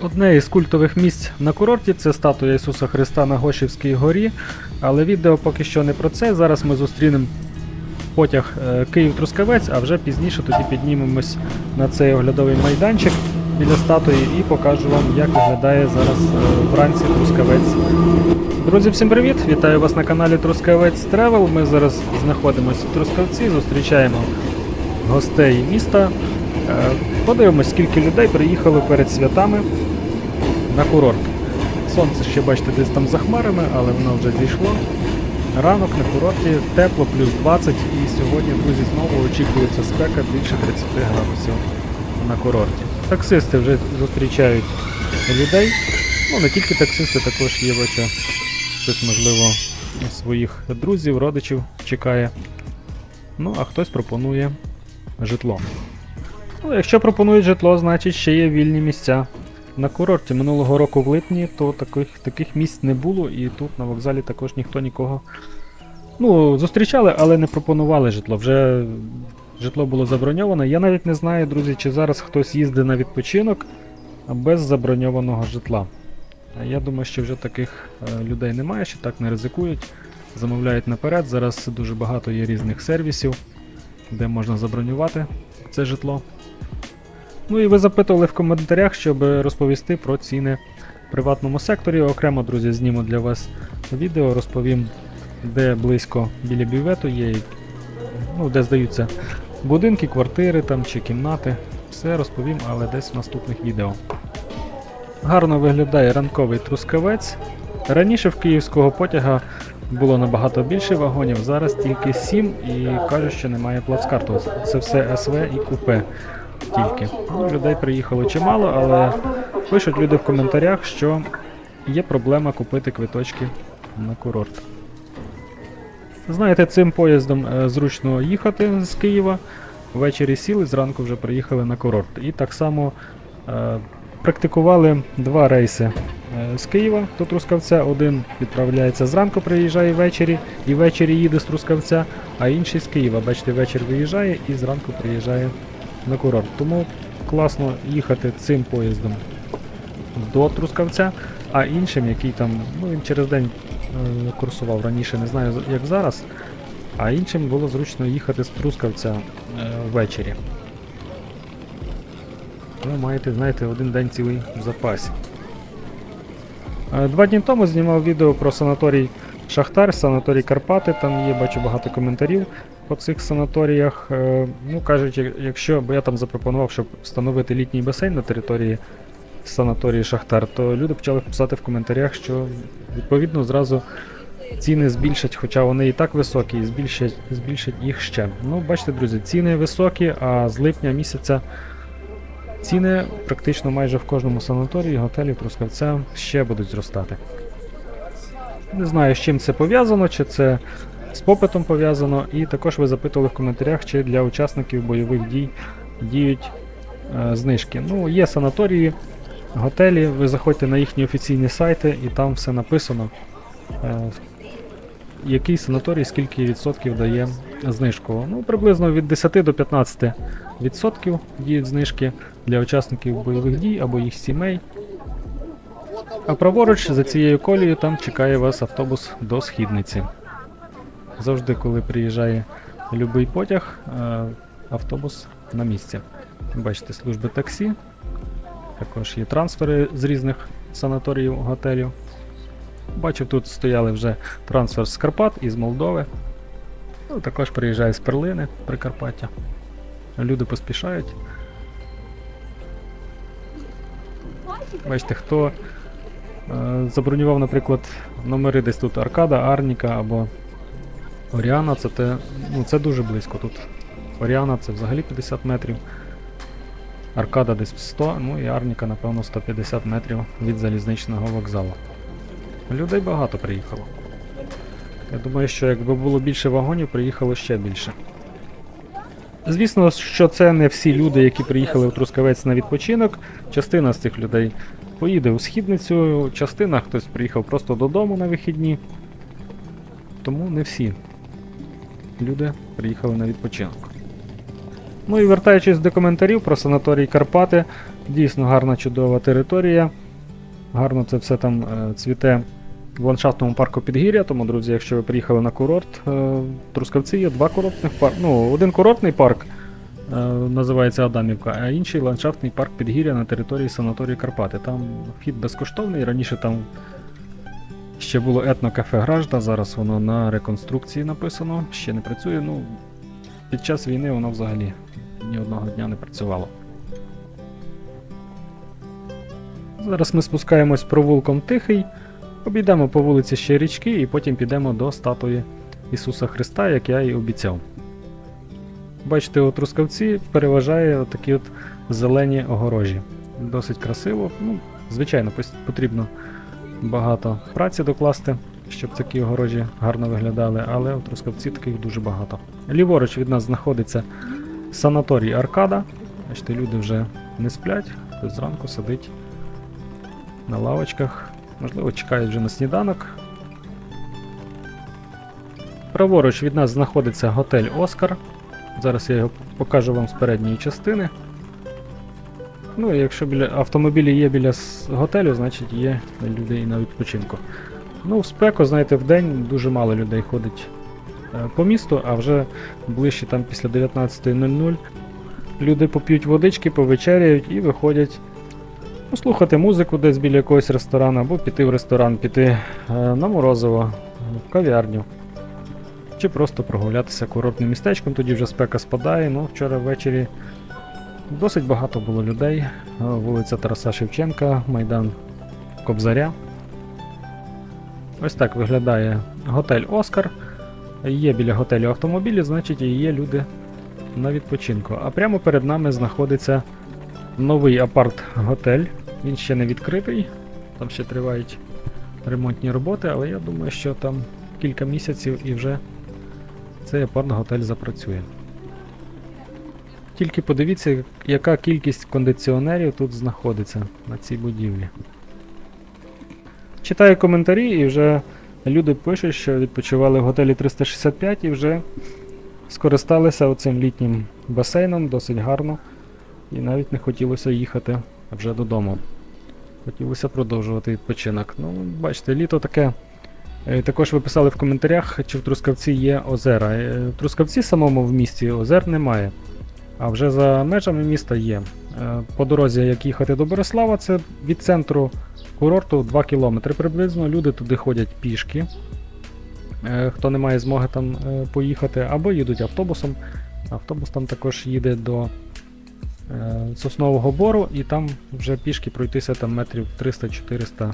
Одне із культових місць на курорті це статуя Ісуса Христа на Гошівській горі. Але відео поки що не про це. Зараз ми зустрінемо потяг е, Київ-Трускавець, а вже пізніше тоді піднімемось на цей оглядовий майданчик біля статуї і покажу вам, як виглядає зараз е, вранці Трускавець. Друзі, всім привіт! Вітаю вас на каналі Трускавець Тревел. Ми зараз знаходимося в Трускавці, зустрічаємо гостей міста. Е, Подивимось, скільки людей приїхали перед святами на курорт. Сонце ще бачите десь там за хмарами, але воно вже зійшло. Ранок на курорті тепло, плюс 20, і сьогодні, друзі, знову очікується спека більше 30 градусів на курорті. Таксисти вже зустрічають людей. Ну, не тільки таксисти, також є бачу, хтось, можливо, своїх друзів, родичів чекає. Ну, а хтось пропонує житло. Ну, якщо пропонують житло, значить ще є вільні місця. На курорті минулого року в липні, то таких, таких місць не було, і тут на вокзалі також ніхто нікого. Ну, зустрічали, але не пропонували житло. Вже житло було заброньоване. Я навіть не знаю, друзі, чи зараз хтось їздить на відпочинок без заброньованого житла. Я думаю, що вже таких е, людей немає, що так не ризикують. Замовляють наперед. Зараз дуже багато є різних сервісів, де можна забронювати це житло. Ну і ви запитували в коментарях, щоб розповісти про ціни в приватному секторі. Окремо, друзі, зніму для вас відео, розповім, де близько біля бювету є, ну, де здаються будинки, квартири там чи кімнати. Все розповім, але десь в наступних відео. Гарно виглядає ранковий трускавець. Раніше в київського потяга було набагато більше вагонів, зараз тільки 7 і кажуть, що немає плацкарту. Це все СВ і купе тільки. Ну, людей приїхало чимало, але пишуть люди в коментарях, що є проблема купити квиточки на курорт. Знаєте, цим поїздом е, зручно їхати з Києва. Ввечері сіли, зранку вже приїхали на курорт. І так само е, практикували два рейси е, з Києва до Трускавця. Один відправляється зранку, приїжджає ввечері, і ввечері їде з Трускавця, а інший з Києва. Бачите, вечір виїжджає і зранку приїжджає на курорт. Тому класно їхати цим поїздом до Трускавця, а іншим, який там, ну він через день е, курсував раніше, не знаю як зараз. А іншим було зручно їхати з Трускавця е, ввечері. Ви маєте, знаєте, один день цілий в запасі. Е, Два дні тому знімав відео про санаторій Шахтар, санаторій Карпати. Там є, бачу багато коментарів по цих санаторіях. Е, Ну, кажуть, якщо, бо я там запропонував, щоб встановити літній басейн на території санаторії Шахтар, то люди почали писати в коментарях, що відповідно зразу ціни збільшать, хоча вони і так високі, і збільшать, збільшать їх ще. Ну, бачите, друзі, ціни високі, а з липня місяця ціни практично майже в кожному санаторії, готелі Трускавця ще будуть зростати. Не знаю, з чим це пов'язано, чи це з попитом пов'язано. І також ви запитували в коментарях, чи для учасників бойових дій діють е, знижки. Ну, є санаторії, готелі, ви заходьте на їхні офіційні сайти і там все написано. Е, який санаторій скільки відсотків дає знижку. Ну, приблизно від 10 до 15 відсотків діють знижки для учасників бойових дій або їх сімей. А праворуч за цією колією там чекає вас автобус до східниці. Завжди, коли приїжджає любий потяг, е, автобус на місці. Бачите, служби таксі. Також є трансфери з різних санаторіїв, готелів. Бачив, тут стояли вже трансфер з Карпат із Молдови. Ну, також приїжджає з Перлини, Прикарпаття. Люди поспішають. Бачите, хто е, забронював, наприклад, номери десь тут Аркада, Арніка або Оріана, це, те, ну, це дуже близько тут. Оріана це взагалі 50 метрів. Аркада десь 100, ну і Арніка, напевно, 150 метрів від залізничного вокзалу. Людей багато приїхало. Я думаю, що якби було більше вагонів, приїхало ще більше. Звісно, що це не всі люди, які приїхали в Трускавець на відпочинок. Частина з цих людей поїде у східницю, частина хтось приїхав просто додому на вихідні. Тому не всі люди приїхали на відпочинок. Ну і вертаючись до коментарів про санаторій Карпати, Дійсно гарна чудова територія. Гарно це все там е, цвіте в ландшафтному парку Підгір'я. Тому, друзі, якщо ви приїхали на курорт, е, в Трускавці є два курортних парки. Ну, один курортний парк е, називається Адамівка, а інший ландшафтний парк Підгір'я на території санаторії Карпати. Там вхід безкоштовний. Раніше там ще було етнокафе Гражда, зараз воно на реконструкції написано, ще не працює. Ну, під час війни воно взагалі ні одного дня не працювало. Зараз ми спускаємось провулком Тихий, обійдемо по вулиці ще річки і потім підемо до статуї Ісуса Христа, як я і обіцяв. Бачите, у Трускавці переважає такі от зелені огорожі. Досить красиво. Ну, звичайно, потрібно багато праці докласти, щоб такі огорожі гарно виглядали, але у Трускавці таких дуже багато. Ліворуч від нас знаходиться санаторій Аркада. Бачите, люди вже не сплять, хтось зранку сидить на лавочках. Можливо, чекають вже на сніданок. Праворуч від нас знаходиться готель Оскар. Зараз я його покажу вам з передньої частини. Ну, якщо біля автомобілі є біля готелю, значить є люди на відпочинку. Ну, в спеку, знаєте, в день дуже мало людей ходить е, по місту, а вже ближче там після 19.00 люди поп'ють водички, повечеряють і виходять послухати музику десь біля якогось ресторану, або піти в ресторан, піти е, на морозиво, в кав'ярню. Чи просто прогулятися курортним містечком, тоді вже спека спадає. Ну, вчора ввечері досить багато було людей. Е, Вулиця Тараса Шевченка, Майдан Кобзаря. Ось так виглядає готель Оскар. Є біля готелю автомобілі, значить і є люди на відпочинку. А прямо перед нами знаходиться новий апарт-готель. Він ще не відкритий, там ще тривають ремонтні роботи, але я думаю, що там кілька місяців і вже цей апарт-готель запрацює. Тільки подивіться, яка кількість кондиціонерів тут знаходиться на цій будівлі. Читаю коментарі і вже люди пишуть, що відпочивали в готелі 365 і вже скористалися оцим літнім басейном досить гарно. І навіть не хотілося їхати вже додому. Хотілося продовжувати відпочинок. Ну, бачите, літо таке. Е, Також ви писали в коментарях, чи в Трускавці є озера. Е, В Трускавці самому в місті озер немає. А вже за межами міста є. Е, По дорозі, як їхати до Борислава, це від центру курорту 2 км приблизно. Люди туди ходять пішки. Е, Хто не має змоги там е, поїхати, або їдуть автобусом. Автобус там також їде до Соснового Бору, і там вже пішки пройтися там метрів 300-400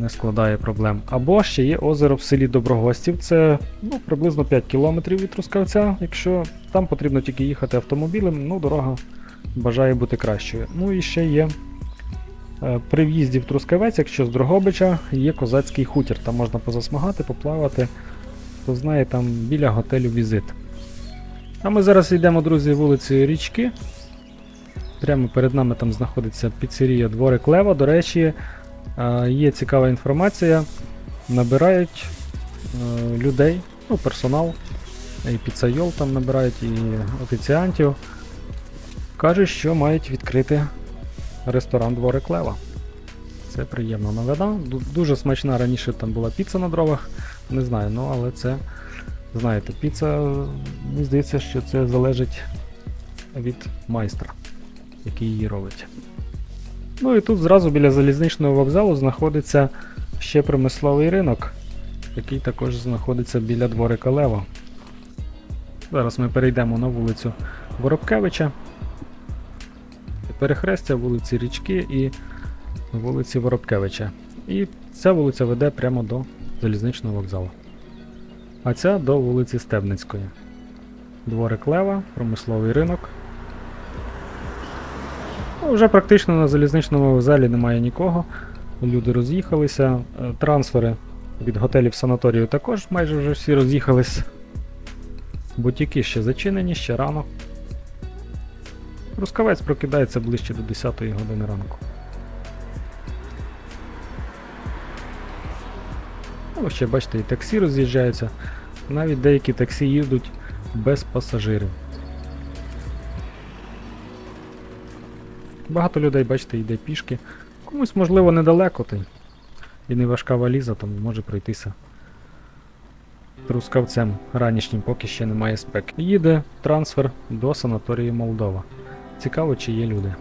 не складає проблем. Або ще є озеро в селі Доброгостів, це ну, приблизно 5 кілометрів від Трускавця. Якщо там потрібно тільки їхати автомобілем, ну дорога бажає бути кращою. Ну і ще є е, при в'їзді в Трускавець, якщо з Дрогобича, є козацький хутір. Там можна позасмагати, поплавати. Хто знає, там біля готелю візит. А ми зараз йдемо, друзі, вулицею Річки. Прямо перед нами там знаходиться піцерія Дворик Лева. До речі, є цікава інформація. Набирають е, людей, ну, персонал, і піцайол там набирають, і офіціантів. Кажуть, що мають відкрити ресторан Дворик Лева. Це приємна новина. Дуже смачна раніше там була піца на дровах. Не знаю, ну але це, знаєте, піца, мені здається, що це залежить від майстра, який її робить. Ну і тут зразу біля залізничного вокзалу знаходиться ще промисловий ринок, який також знаходиться біля дворика Лева. Зараз ми перейдемо на вулицю Воробкевича, перехрестя вулиці Річки і вулиці Воробкевича. І ця вулиця веде прямо до залізничного вокзалу. А ця до вулиці Стебницької. Дворик Лева, промисловий ринок. Ну, вже практично на залізничному вокзалі немає нікого. Люди роз'їхалися. Е, Трансфери від готелів санаторію також майже вже всі роз'їхались. Бутіки ще зачинені, ще рано. Рускавець прокидається ближче до 10 години ранку. Ну, ще бачите, і таксі роз'їжджаються. Навіть деякі таксі їдуть без пасажирів. Багато людей, бачите, йде пішки. Комусь, можливо, недалеко, та і не важка валіза, тому може пройтися трускавцем ранішнім, поки ще немає спеки. Їде трансфер до санаторії Молдова. Цікаво, чи є люди.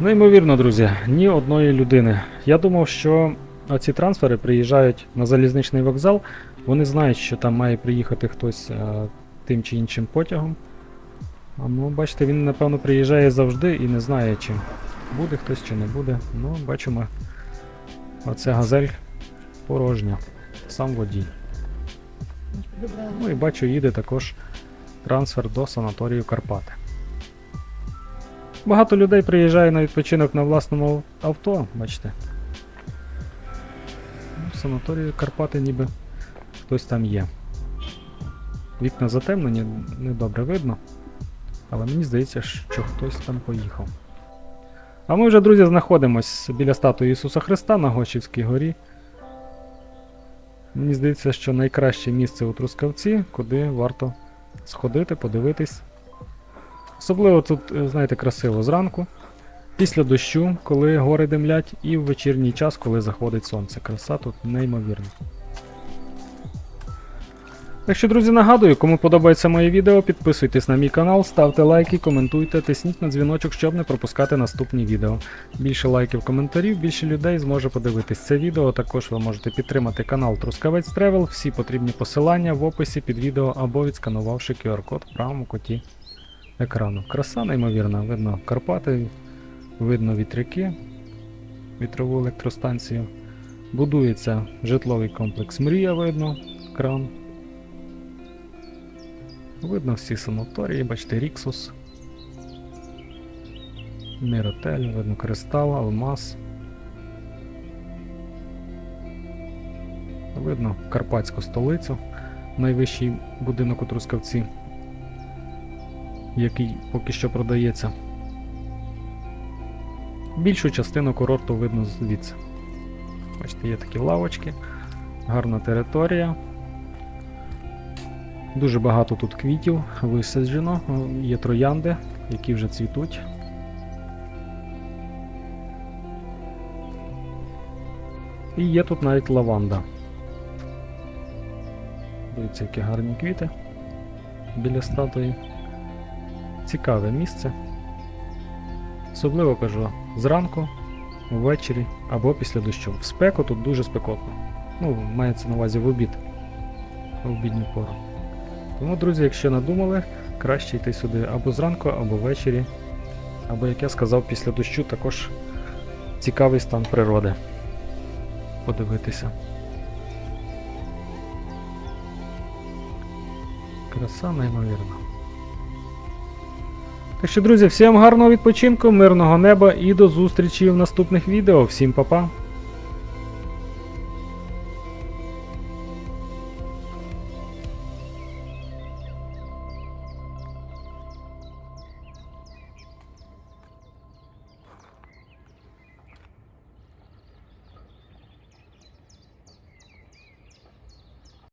Неймовірно, друзі, ні одної людини. Я думав, що оці трансфери приїжджають на залізничний вокзал. Вони знають, що там має приїхати хтось е, тим чи іншим потягом. Ну, бачите, він, напевно, приїжджає завжди і не знає, чи буде хтось, чи не буде. Ну, бачимо, оце газель порожня. Сам водій. Ну і бачу, їде також трансфер до санаторію Карпати. Багато людей приїжджає на відпочинок на власному авто, бачите. Ну, в санаторію Карпати ніби хтось там є. Вікна затемнені, недобре видно. Але мені здається, що хтось там поїхав. А ми вже, друзі, знаходимось біля статуї Ісуса Христа на Гощівській горі. Мені здається, що найкраще місце у Трускавці, куди варто сходити, подивитись. Особливо тут, е, знаєте, красиво зранку, після дощу, коли гори димлять, і в вечірній час, коли заходить сонце. Краса тут неймовірна. Так що, друзі, нагадую, кому подобається моє відео, підписуйтесь на мій канал, ставте лайки, коментуйте, тисніть на дзвіночок, щоб не пропускати наступні відео. Більше лайків, коментарів, більше людей зможе подивитись це відео. Також ви можете підтримати канал Трускавець Тревел. Всі потрібні посилання в описі під відео або відсканувавши QR-код в правому куті екрану. Краса неймовірна, видно Карпати, видно вітряки, вітрову електростанцію. Будується житловий комплекс Мрія, видно, кран. Видно всі санаторії, бачите, Ріксус. Міротель, видно Кристал, Алмаз. Видно Карпатську столицю, найвищий будинок у Трускавці, який поки що продається. Більшу частину курорту видно звідси. Бачите, є такі лавочки, гарна територія. Дуже багато тут квітів висаджено, є троянди, які вже цвітуть. І є тут навіть лаванда. Дивіться, які гарні квіти біля статуї. Цікаве місце. Особливо кажу, зранку, ввечері або після дощу. В спеку тут дуже спекотно. Ну, мається на увазі в обід. В обідню пору. Тому, друзі, якщо надумали, краще йти сюди або зранку, або ввечері. Або, як я сказав, після дощу також цікавий стан природи. Подивитися. Краса неймовірна. Так що, друзі, всім гарного відпочинку, мирного неба і до зустрічі в наступних відео. Всім па-па!